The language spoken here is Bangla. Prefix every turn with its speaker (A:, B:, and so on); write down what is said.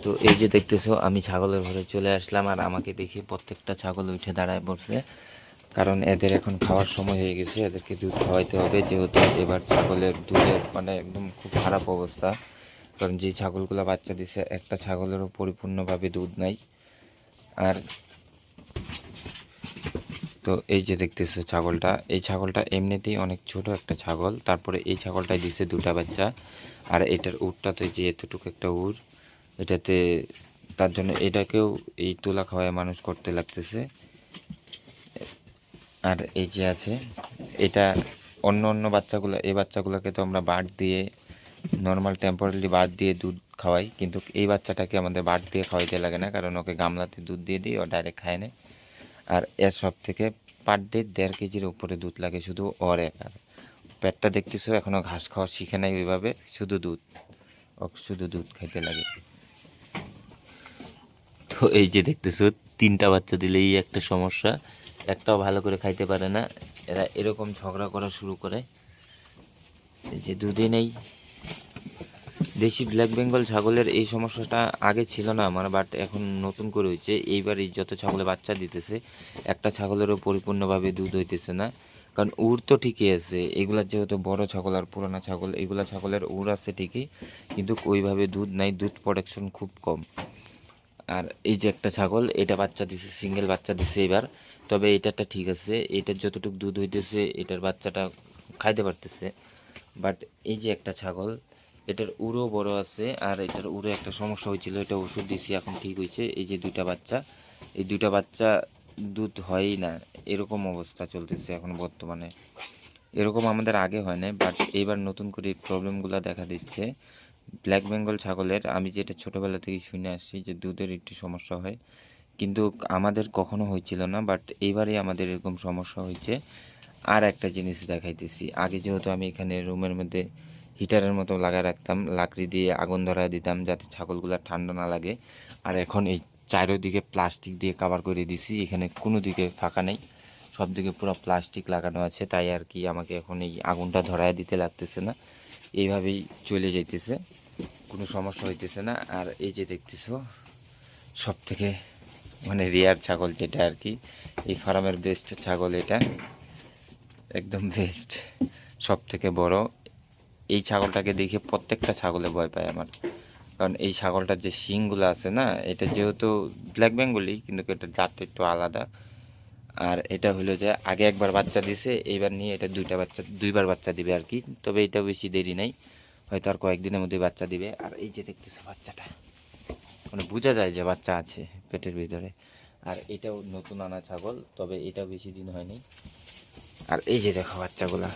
A: তো এই যে দেখতেছো, আমি ছাগলের ঘরে চলে আসলাম আর আমাকে দেখে প্রত্যেকটা ছাগল উঠে দাঁড়ায় পড়ছে কারণ এদের এখন খাওয়ার সময় হয়ে গেছে, এদেরকে দুধ খাওয়াইতে হবে। যেহেতু এবার ছাগলের দুধের মানে একদম খুব খারাপ অবস্থা, কারণ যে ছাগলগুলো বাচ্চা দিছে, একটা ছাগলেরও পরিপূর্ণভাবে দুধ নাই। আর তো এই যে দেখতেছো ছাগলটা, এই ছাগলটা এমনিতেই অনেক ছোট একটা ছাগল। তারপরে এই ছাগলটাই দিছে দুটা বাচ্চা। আর এটার উটটা তো যে এতটুকু একটা উড় এটাতে তার জন্য এটাকেও এই তুলা খাওয়ায় মানুষ করতে লাগতেছে। আর এই যে আছে, এটা অন্য অন্য বাচ্চাগুলো, এই বাচ্চাগুলোকে তো আমরা বাট দিয়ে নর্মাল টেম্পোরারি বাট দিয়ে দুধ খাওয়াই, কিন্তু এই বাচ্চাটাকে আমাদের বাট দিয়ে খাওয়াইতে লাগে না, কারণ ওকে গামলাতে দুধ দিয়ে দিই, ও ডাইরেক্ট খায় না। আর এর সব থেকে পার ডে দেড় কেজির উপরে দুধ লাগে, শুধু ওর একার পেটটা দেখতেছো এখনও ঘাস খাওয়া শিখে নাই ওইভাবে, শুধু দুধ। ও শুধু দুধ খাইতে লাগে। এই যে দেখতেছো, তিনটা বাচ্চা দিলেই একটা সমস্যা। একটাও ভালো করে খাইতে পারে না। এরা এরকম ঝগড়া করা শুরু করে। এই যে দুধে নেই দেশি ব্ল্যাক বেঙ্গল ছাগলের এই সমস্যাটা আগে ছিল না আমার বাট এখন নতুন করে হয়েছে। এইবার এই যত ছাগলে বাচ্চা দিতেছে, একটা ছাগলেরও পরিপূর্ণভাবে দুধ হইতেছে না। কারণ উড় তো ঠিকই আছে, এগুলা যেহেতু বড় ছাগল আর পুরানা ছাগল, এগুলা ছাগলের উড় আছে ঠিকই, কিন্তু ওইভাবে দুধ নাই, দুধ প্রোডাকশন খুব কম। আর এই যে একটা ছাগল, এটা বাচ্চা দিছে সিঙ্গেল বাচ্চা দিছে এবার। তবে এটাটা ঠিক আছে এটার যতটুকু দুধ হইতেছে, এটার বাচ্চাটা খাইতে পারতেছে। বাট এই যে একটা ছাগল, এটার উড়ো বড় আছে, আর এটার উড়ো একটা সমস্যা হয়েছিল এটা ওষুধ দিয়েছি এখন ঠিক হয়েছে এই যে দুইটা বাচ্চা, এই দুইটা বাচ্চা দুধ হয়ই না, এরকম অবস্থা চলতেছে এখন বর্তমানে। এরকম আমাদের আগে হয় না বাট এইবার নতুন করে প্রবলেমগুলো দেখা দিচ্ছে। ব্ল্যাক বেঙ্গল ছাগলের, আমি যেটা ছোটোবেলা থেকে শুনে আসছি যে দুধের একটু সমস্যা হয়। কিন্তু আমাদের কখনো হয়েছিল না বাট এইবারই আমাদের এরকম সমস্যা হয়েছে। আর একটা জিনিস দেখাইতেছি। আগে যেহেতু আমি এখানে রুমের মধ্যে হিটারের মতো লাগায় রাখতাম, লাকড়ি দিয়ে আগুন ধরায় দিতাম যাতে ছাগলগুলো ঠান্ডা না লাগে। আর এখন এই চারিদিকে প্লাস্টিক দিয়ে কাভার করে দিছি, এখানে কোনো দিকে ফাঁকা নেই। সব দিকে পুরো প্লাস্টিক লাগানো আছে, তাই আর কি আমাকে এখন এই আগুনটা ধরায় দিতে লাগতেছে না। এইভাবেই চলে যাইতেছে। কোনো সমস্যা হইতেছে না। আর এই যে দেখতেছো সব থেকে মানে রেয়ার ছাগল যেটা আর কি, এই ফার্মের বেস্ট ছাগল এটা। একদম বেস্ট সব থেকে বড়। এই ছাগলটাকে দেখে প্রত্যেকটা ছাগলে ভয় পায় আমার। কারণ এই ছাগলটার যে শিংগুলো আছে না, এটা যেহেতু ব্ল্যাক বেঙ্গলি কিন্তু এটার জাতটা একটু আলাদা। আর এটা হলো যে আগে একবার বাচ্চা দিছে, এইবার নিয়ে এটা দুইটা বাচ্চা, দুইবার বাচ্চা দিবে আর কি। তবে এটা বেশি দেরি নাই। হয়তো আর কয়েকদিনের মধ্যে বাচ্চা দিবে। আর এই যে দেখতেছো বাচ্চাটা মানে বোঝা যায় যে বাচ্চা আছে পেটের ভিতরে। আর এটাও নতুন আনা ছাগল, তবে এটাও বেশি দিন হয়নি। আর এই যে দেখো বাচ্চাগুলা।